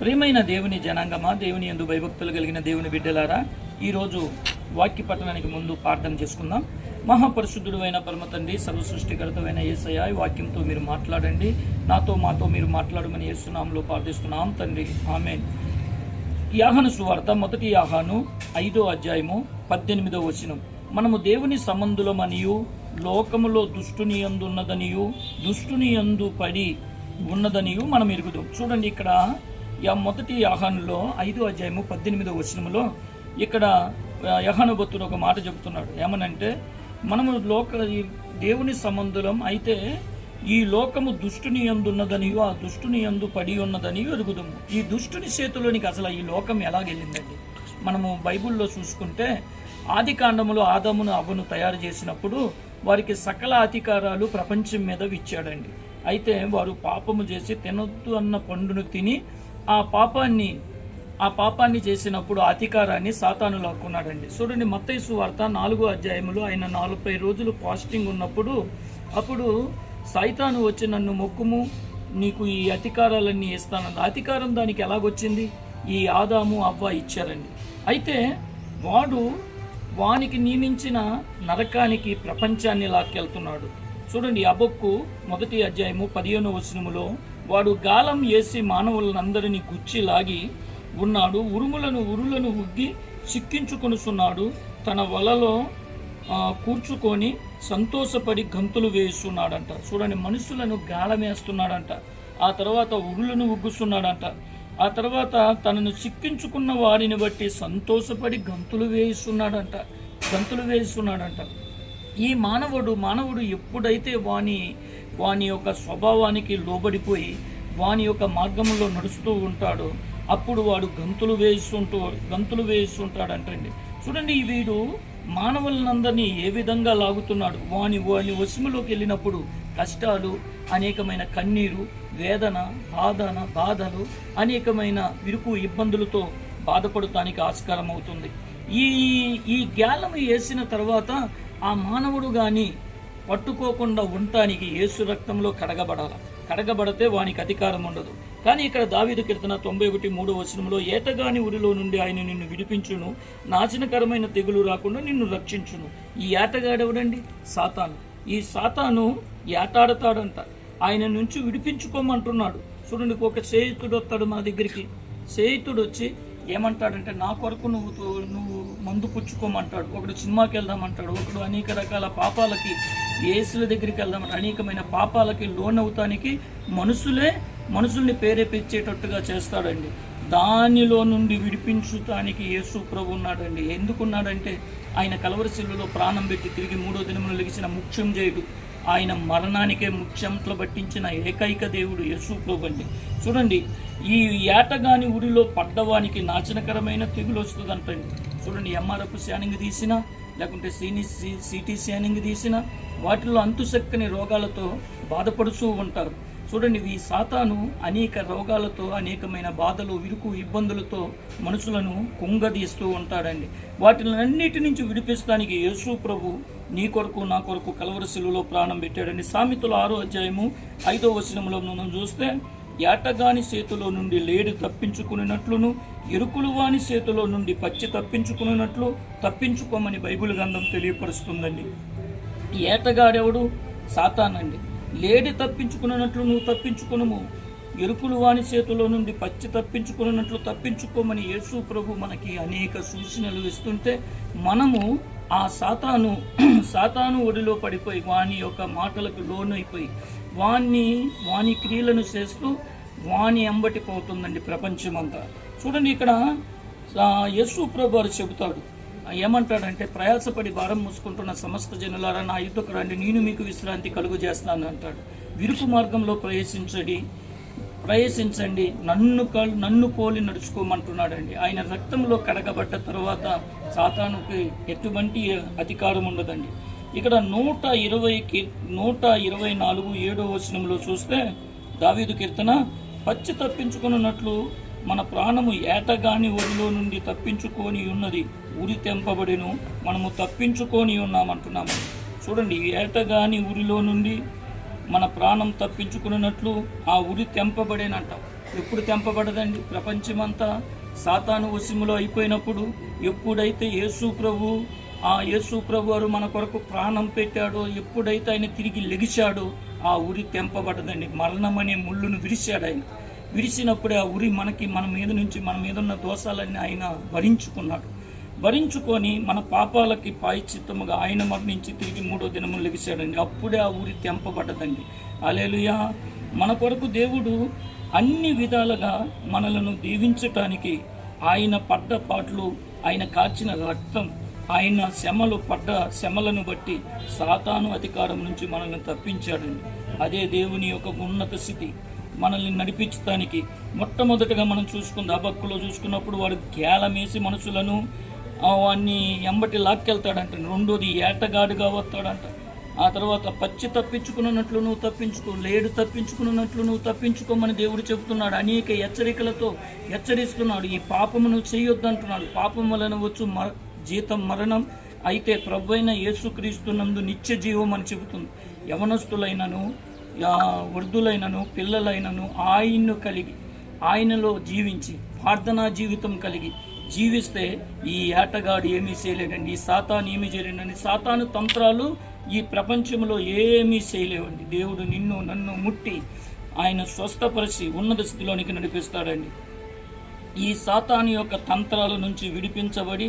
ప్రియమైన దేవుని జనాంగమా దేవుని ఎందు భయభక్తులు కలిగిన దేవుని బిడ్డలారా ఈరోజు వాక్య పట్టణానికి ముందు ప్రార్థన చేసుకుందాం. మహాపరిశుద్ధుడు అయిన పరమ తండ్రి సర్వ సృష్టికర్తమైన ఈ వాక్యంతో మీరు మాట్లాడండి. నాతో మాతో మీరు మాట్లాడమని ఏసునాంలో ప్రార్థిస్తున్నాం తండ్రి. ఆమె యాహను సువార్త మొదటి యాహాను ఐదో అధ్యాయము పద్దెనిమిదో వచనం. మనము దేవుని సంబంధులమనియు లోకములో దుష్టుని యందు ఉన్నదనియు దుష్టుని యందు పడి ఉన్నదనియు మనం ఎరుగుదాం. చూడండి ఇక్కడ యా మొదటి యాహానులో ఐదో అధ్యాయము పద్దెనిమిదో వచనములో ఇక్కడ యహానుభక్తుడు ఒక మాట చెబుతున్నాడు. ఏమనంటే మనము లోక ఈ దేవుని సంబంధులం అయితే ఈ లోకము దుష్టుని ఎందున్నదనియో ఆ దుష్టుని ఎందు పడి ఉన్నదనియో ఎరుగుదము. ఈ దుష్టుని చేతిలోనికి అసలు ఈ లోకం ఎలాగెళ్ళిందండి? మనము బైబిల్లో చూసుకుంటే ఆది కాండములో ఆదమును అవ్వను తయారు చేసినప్పుడు వారికి సకల అధికారాలు ప్రపంచం మీద ఇచ్చాడండి అయితే వారు పాపము చేసి తినొద్దు అన్న పండును తిని ఆ పాపాన్ని ఆ పాపాన్ని చేసినప్పుడు ఆ అధికారాన్ని సాతాను లాక్కున్నాడండి. చూడండి మత్తైసు వార్త నాలుగో అధ్యాయములు ఆయన నలభై రోజులు ఫాస్టింగ్ ఉన్నప్పుడు అప్పుడు సైతాను వచ్చి నన్ను మొక్కుము నీకు ఈ అధికారాలన్నీ ఇస్తానంది అధికారం దానికి ఎలాగొచ్చింది? ఈ ఆదాము అవ్వ ఇచ్చారండి. అయితే వాడు వానికి నియమించిన నరకానికి ప్రపంచాన్ని లాక్కెళ్తున్నాడు. చూడండి అబొక్కు మొదటి అధ్యాయము పదిహేను వచనములో వాడు గాలం వేసి మానవులందరినీ గుచ్చి లాగి ఉన్నాడు. ఉరుములను ఉరులను ఉగ్గి చిక్కించుకొనుచున్నాడు. తన వలలో కూర్చుకొని సంతోషపడి గంతులు వేస్తున్నాడంట చూడండి మనుషులను గాలమేస్తున్నాడంట. ఆ తర్వాత ఉరులను ఉగ్గుస్తున్నాడంట. ఆ తర్వాత తనను చిక్కించుకున్న వారిని బట్టి సంతోషపడి గంతులు వేయిస్తున్నాడంట గంతులు వేయిస్తున్నాడంట ఈ మానవుడు మానవుడు ఎప్పుడైతే వాని వాని యొక్క స్వభావానికి లోబడిపోయి వాని యొక్క మార్గంలో నడుస్తూ ఉంటాడో అప్పుడు వాడు గంతులు వేస్తుంటూ గంతులు వేస్తుంటాడంటండి చూడండి వీడు మానవులందరినీ ఏ విధంగా లాగుతున్నాడు? వాని వాని వశములోకి వెళ్ళినప్పుడు కష్టాలు అనేకమైన కన్నీరు వేదన బాధన బాధలు అనేకమైన విరుపు ఇబ్బందులతో బాధపడటానికి ఆస్కారం అవుతుంది ఈ ఈ గ్యాలం వేసిన తర్వాత ఆ మానవుడు గాని పట్టుకోకుండా ఉండటానికి యేసు రక్తంలో కడగబడాల. కడగబడితే వానికి అధికారం ఉండదు. కానీ ఇక్కడ దావిదు కీర్తన తొంభై ఒకటి మూడో వచనంలో ఏటగాని ఉరిలో నుండి ఆయన నిన్ను విడిపించును. నాశనకరమైన తెగులు రాకుండా నిన్ను రక్షించును. ఈ ఏటగాడెవడండి? సాతాను. ఈ సాతాను ఏటాడతాడంట. ఆయన నుంచి విడిపించుకోమంటున్నాడు. చూడండి ఒక స్నేహితుడు వస్తాడు మా దగ్గరికి. స్నేహితుడు వచ్చి ఏమంటాడంటే నా కొరకు నువ్వు నువ్వు మందు పుచ్చుకోమంటాడు ఒకడు సినిమాకి వెళ్దామంటాడు ఒకడు అనేక రకాల పాపాలకి ఏసుల దగ్గరికి వెళ్దామని అనేకమైన పాపాలకి లోన్ అవుతానికి మనుషులే మనుషుల్ని ప్రేరేపించేటట్టుగా చేస్తాడండి. దానిలో నుండి విడిపించుతానికి యేసు ప్రభు ఉన్నాడండి. ఎందుకున్నాడంటే ఆయన కలవరశిల్లులో ప్రాణం పెట్టి తిరిగి మూడో దినమును లెగిసిన ముఖ్యం చేయుడు ఆయన మరణానికే ముఖ్యంతో పట్టించిన ఏకైక దేవుడు యేసు ప్రభు అండి. చూడండి ఈ ఏటగాని ఊరిలో పడ్డవానికి నాశనకరమైన తెగులు వస్తుందంటండి చూడండి ఎంఆర్ఎఫ్ స్కానింగ్ తీసినా లేకుంటే సీని సిటీ స్కానింగ్ తీసినా వాటిలో అంతుసక్కని రోగాలతో బాధపడుతూ ఉంటారు. చూడండి ఈ సాతాను అనేక రోగాలతో అనేకమైన బాధలు విరుకు ఇబ్బందులతో మనుషులను కుంగదీస్తూ ఉంటాడండి. వాటిలన్నిటి నుంచి విడిపిస్తానికి యేసు ప్రభు నీ కొరకు నా కొరకు కలవరశిలులో ప్రాణం పెట్టాడండి. సామెతలు ఆరో అధ్యాయము ఐదో వచనంలో మనం చూస్తే ఏటగాని చేతిలో నుండి లేడి తప్పించుకున్నట్లును ఎరుకులు వాని చేతిలో నుండి పచ్చి తప్పించుకున్నట్లు తప్పించుకోమని బైబిల్ గ్రంథం తెలియపరుస్తుందండి. ఏటగాడెవడు? సాతానండి. లేడి తప్పించుకున్నట్లు నువ్వు తప్పించుకునము ఎరుకులు వాని చేతిలో నుండి పచ్చి తప్పించుకున్నట్లు తప్పించుకోమని యేసు ప్రభు మనకి అనేక సూచనలు ఇస్తుంటే మనము ఆ సాతాను సాతాను ఒడిలో పడిపోయి వాని యొక్క మాటలకు లోనైపోయి వాణ్ణి వాని క్రియలను చేస్తూ వాని అంబటి పోతుందండి ప్రపంచమంతా. చూడండి ఇక్కడ యశు ప్రభు చెబుతాడు. ఏమంటాడంటే ప్రయాసపడి భారం మూసుకుంటున్న సమస్త జనులారా నా యుద్ధకు రండి నేను మీకు విశ్రాంతి కలుగు చేస్తాను అంటాడు. విరుపు మార్గంలో ప్రవేశించడి ప్రవేశించండి నన్ను కల్ నన్ను పోలి నడుచుకోమంటున్నాడండి. ఆయన రక్తంలో కడగబడ్డ తర్వాత సాతానుకి ఎటువంటి అధికారం ఉండదండి. ఇక్కడ నూట ఇరవైకి నూట ఇరవై నాలుగు ఏడో వచనంలో చూస్తే దావీదు కీర్తన పచ్చి తప్పించుకున్నట్లు మన ప్రాణము ఏటగాని ఒడిలో నుండి తప్పించుకొని ఉన్నది ఉరి తెంపబడిను మనము తప్పించుకొని ఉన్నామంటున్నాము. చూడండి ఏటగాని ఉరిలో నుండి మన ప్రాణం తప్పించుకున్నట్లు ఆ ఉరి తెంపబడేనంట. ఎప్పుడు తెంపబడదండి? ప్రపంచమంతా సాతాను వశములో అయిపోయినప్పుడు ఎప్పుడైతే యేసు ప్రభు ఆ యేసు ప్రభువారు మన కొరకు ప్రాణం పెట్టాడో ఎప్పుడైతే ఆయన తిరిగి లెగిశాడో ఆ ఉరి తెంపబడదండి మరణమనే ముళ్ళును విరిశాడు ఆయన. విరిసినప్పుడే ఆ ఉరి మనకి మన మీద నుంచి మన మీద ఉన్న దోషాలన్నీ ఆయన భరించుకున్నాడు. భరించుకొని మన పాపాలకి పాయిచిత్తముగా ఆయన మరణించి తిరిగి మూడో దినము లెగిశాడండి. అప్పుడే ఆ ఊరి తెంపబడ్డదండి. అలేలుయా మన కొరకు దేవుడు అన్ని విధాలుగా మనలను దీవించటానికి ఆయన పడ్డ పాటలు ఆయన కాచిన రక్తం ఆయన శ్రమలు పడ్డ శ్రమలను బట్టి సాతాను అధికారం నుంచి మనల్ని తప్పించాడండి. అదే దేవుని యొక్క ఉన్నత స్థితి మనల్ని నడిపించడానికి మొట్టమొదటిగా మనం చూసుకుంది అబక్కులో చూసుకున్నప్పుడు వాడు గేలమేసి మనుషులను వాడిని ఎంబటి లాక్కెళ్తాడంట. రెండోది ఏటగాడుగా వస్తాడంట. ఆ తర్వాత పచ్చి తప్పించుకున్నట్లు నువ్వు తప్పించుకో లేడు తప్పించుకున్నట్లు నువ్వు తప్పించుకోమని దేవుడు చెబుతున్నాడు. అనేక హెచ్చరికలతో హెచ్చరిస్తున్నాడు. ఈ పాపము నువ్వు చేయొద్దంటున్నాడు. పాపం వలన వచ్చు మర జీతం మరణం అయితే ప్రభు అయిన యేసుక్రీస్తునందు నిత్య జీవం అని చెబుతుంది. యవనస్తులైనను వృద్ధులైనను పిల్లలైనను ఆయన్ను కలిగి ఆయనలో జీవించి ప్రార్థనా జీవితం కలిగి జీవిస్తే ఈ ఏటగాడు ఏమీ చేయలేడండి ఈ సాతాను ఏమీ చేయలేడండి. సాతాను తంత్రాలు ఈ ప్రపంచంలో ఏమీ చేయలేవండి. దేవుడు నిన్ను నన్ను ముట్టి ఆయన స్వస్థపరిచి ఉన్నత స్థితిలోనికి నడిపిస్తాడండి. ఈ సాతాను యొక్క తంత్రాల నుంచి విడిపించబడి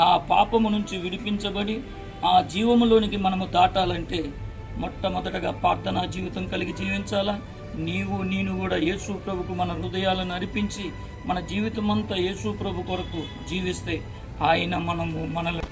ఆ పాపము నుంచి విడిపించబడి ఆ జీవములోనికి మనము దాటాలంటే మొట్టమొదటగా ప్రార్థనా జీవితం కలిగి జీవించాలా? నీవు నేను కూడా యేసు ప్రభుకు మన హృదయాలను అర్పించి మన జీవితం అంతా యేసు ప్రభు కొరకు జీవిస్తే ఆయన మనము మనల్ని